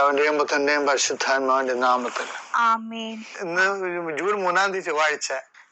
പിതാവിന്റെയും പുത്രന്റെയും പരിശുദ്ധാത്മാവിന്റെ നാമത്തിൽ. ഇന്ന് ജൂൺ മൂന്നാം തീയതി ചൊവ്വാഴ്ച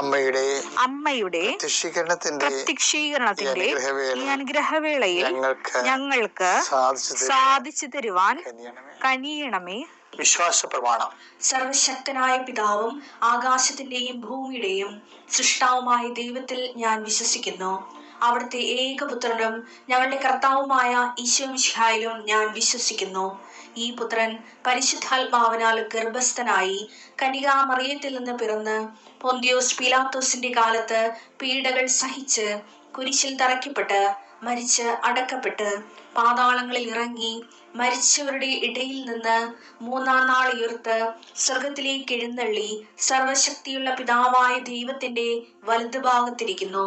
അമ്മയുടെ അമ്മയുടെ പ്രത്യക്ഷീകരണത്തിന്റെ ഈ അനുഗ്രഹവേളയിൽ ഞങ്ങൾക്ക് സാധിച്ചു തരുവാൻ കനിയണമേ. കനിയണമേ. വിശ്വാസ പ്രമാണം സർവശക്തനായ പിതാവും ആകാശത്തിന്റെയും ഭൂമിയുടെയും സൃഷ്ടാവുമായ ദൈവത്തിൽ ഞാൻ വിശ്വസിക്കുന്നു. അവിടുത്തെ ഏകപുത്രനും ഞങ്ങളുടെ കർത്താവുമായ ഈശോമിഷായിലും ഞാൻ വിശ്വസിക്കുന്നു. ഈ പുത്രൻ പരിശുദ്ധാത്മാവിനാൽ ഗർഭസ്ഥനായി കനികാമറിയത്തിൽ നിന്ന് പിറന്ന് പൊന്തിയോസ് പിലാത്തോസിന്റെ കാലത്ത് പീഡകൾ സഹിച്ച് കുരിശിൽ തറയ്ക്കപ്പെട്ട് മരിച്ച് അടക്കപ്പെട്ട് പാതാളങ്ങളിൽ ഇറങ്ങി മരിച്ചവരുടെ ഇടയിൽ നിന്ന് മൂന്നാം നാൾ ഉയർത്ത് സ്വർഗത്തിലേക്ക് എഴുന്നള്ളി സർവശക്തിയുള്ള പിതാവായ ദൈവത്തിന്റെ വലതുഭാഗത്തിരിക്കുന്നു.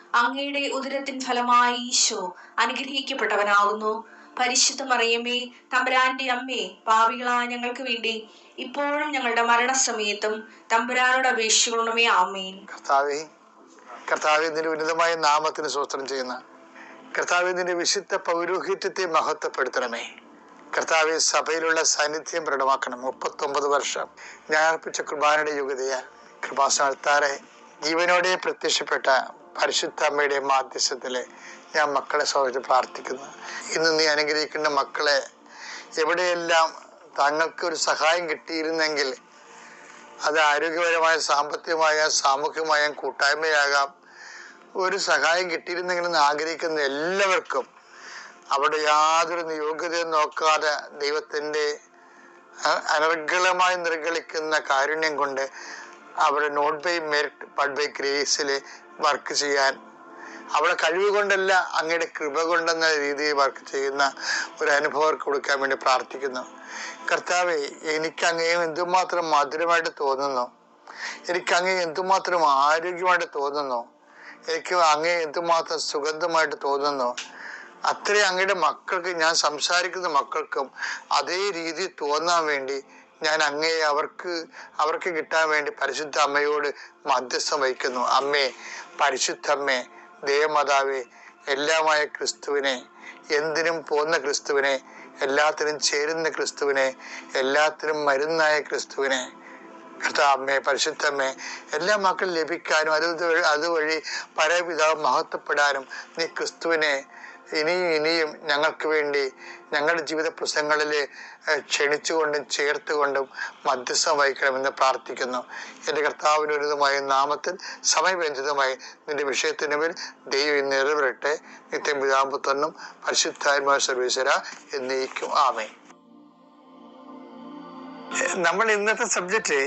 അങ്ങയുടെ ഉദരത്തിൻ ഫലമായി ഈശോ അനുഗ്രഹിക്കപ്പെട്ടവനാകുന്നു. പരിശുദ്ധ മറിയമ്മേ തമ്പുരാന്റെ അമ്മേ പാപികളായ ഞങ്ങൾക്ക് വേണ്ടി ഇപ്പോഴും ഞങ്ങളുടെ മരണസമയത്തും തമ്പുരാനോട് അപേക്ഷിക്കണമേ. ആമേൻ. കർത്താവേ കർത്താവെ നിന്റെ ഉന്നതമായ നാമത്തിന് സ്വസ്ത്രം ചെയ്യുന്ന കർത്താവെ നിന്റെ വിശുദ്ധ പൗരോഹിത്യത്തെ മഹത്വപ്പെടുത്തണമേ. കർത്താവെ സഭയിലുള്ള സാന്നിധ്യം പ്രകടമാക്കണം. മുപ്പത്തൊമ്പത് വർഷം ഞാൻ അർപ്പിച്ച കുർബാനയുടെ യോഗ്യതയാൽ കൃപാസ്ഥാനത്താറെ ജീവനോടെ പ്രത്യക്ഷപ്പെട്ട പരിശുദ്ധ അമ്മയുടെ മാധ്യസ്ഥത്തിൽ ഞാൻ മക്കളെ സൗകര്യം പ്രാർത്ഥിക്കുന്നു. ഇന്ന് നീ അനുഗ്രഹിക്കുന്ന മക്കളെ എവിടെയെല്ലാം താങ്കൾക്ക് ഒരു സഹായം കിട്ടിയിരുന്നെങ്കിൽ അത് ആരോഗ്യപരമായ സാമ്പത്തികമായ സാമൂഹികമായ കൂട്ടായ്മയാകാം. ഒരു സഹായം കിട്ടിയിരുന്നെങ്കിലെന്ന് ആഗ്രഹിക്കുന്ന എല്ലാവർക്കും അവിടെ യാതൊരു യോഗ്യതയും നോക്കാതെ ദൈവത്തിന്റെ അനർഗളമായി നിർഗളിക്കുന്ന കാരുണ്യം കൊണ്ട് അവിടെ not by merit but by ഗ്രേസിൽ work ചെയ്യാൻ. അവളെ കഴിവ് കൊണ്ടല്ല അങ്ങയുടെ കൃപ കൊണ്ടെന്ന രീതിയിൽ വർക്ക് ചെയ്യുന്ന ഒരു അനുഭവം കൊടുക്കാൻ വേണ്ടി പ്രാർത്ഥിക്കുന്നു. കർത്താവെ എനിക്ക് അങ്ങേയും എന്തുമാത്രം മധുരമായിട്ട് തോന്നുന്നു. എനിക്ക് അങ്ങേ എന്തുമാത്രം ആരോഗ്യമായിട്ട് തോന്നുന്നു. എനിക്ക് അങ്ങേ എന്തുമാത്രം സുഗന്ധമായിട്ട് തോന്നുന്നു. അത്രയും അങ്ങയുടെ മക്കൾക്ക് ഞാൻ സംസാരിക്കുന്ന മക്കൾക്കും അതേ രീതി തോന്നാൻ വേണ്ടി ഞാൻ അങ്ങയെ അവർക്ക് അവർക്ക് കിട്ടാൻ വേണ്ടി പരിശുദ്ധ അമ്മയോട് മധ്യസ്ഥം വഹിക്കുന്നു. അമ്മേ പരിശുദ്ധമ്മേ ദേവമാതാവേ എല്ലാമായ ക്രിസ്തുവിനെ എന്തിനും പോന്ന ക്രിസ്തുവിനെ എല്ലാത്തിനും ചേരുന്ന ക്രിസ്തുവിനെ എല്ലാത്തിനും മരുന്നായ ക്രിസ്തുവിനെ. കർത്താമ്മേ പരിശുദ്ധമ്മേ എല്ലാ മക്കളും ലഭിക്കാനും അത് വഴി- അതുവഴി പരപിതാവ് മഹത്വപ്പെടാനും നീ ക്രിസ്തുവിനെ ഇനിയും ഇനിയും ഞങ്ങൾക്ക് വേണ്ടി ഞങ്ങളുടെ ജീവിത പ്രശ്നങ്ങളിൽ ക്ഷണിച്ചുകൊണ്ടും ചേർത്തുകൊണ്ടും മധ്യസ്ഥം വഹിക്കണമെന്ന് പ്രാർത്ഥിക്കുന്നു. എന്റെ കർത്താവിനുരിതമായ നാമത്തിൽ സമയബന്ധിതമായി നിന്റെ വിഷയത്തിന് മേൽ ദൈവം നിറവിരട്ടെ നിത്യം പിതാമ്പുത്തന്നും പരിശുദ്ധാത്മാ സർവീശ്വര എന്നേക്കും. ആമേ നമ്മൾ ഇന്നത്തെ സബ്ജക്റ്റ്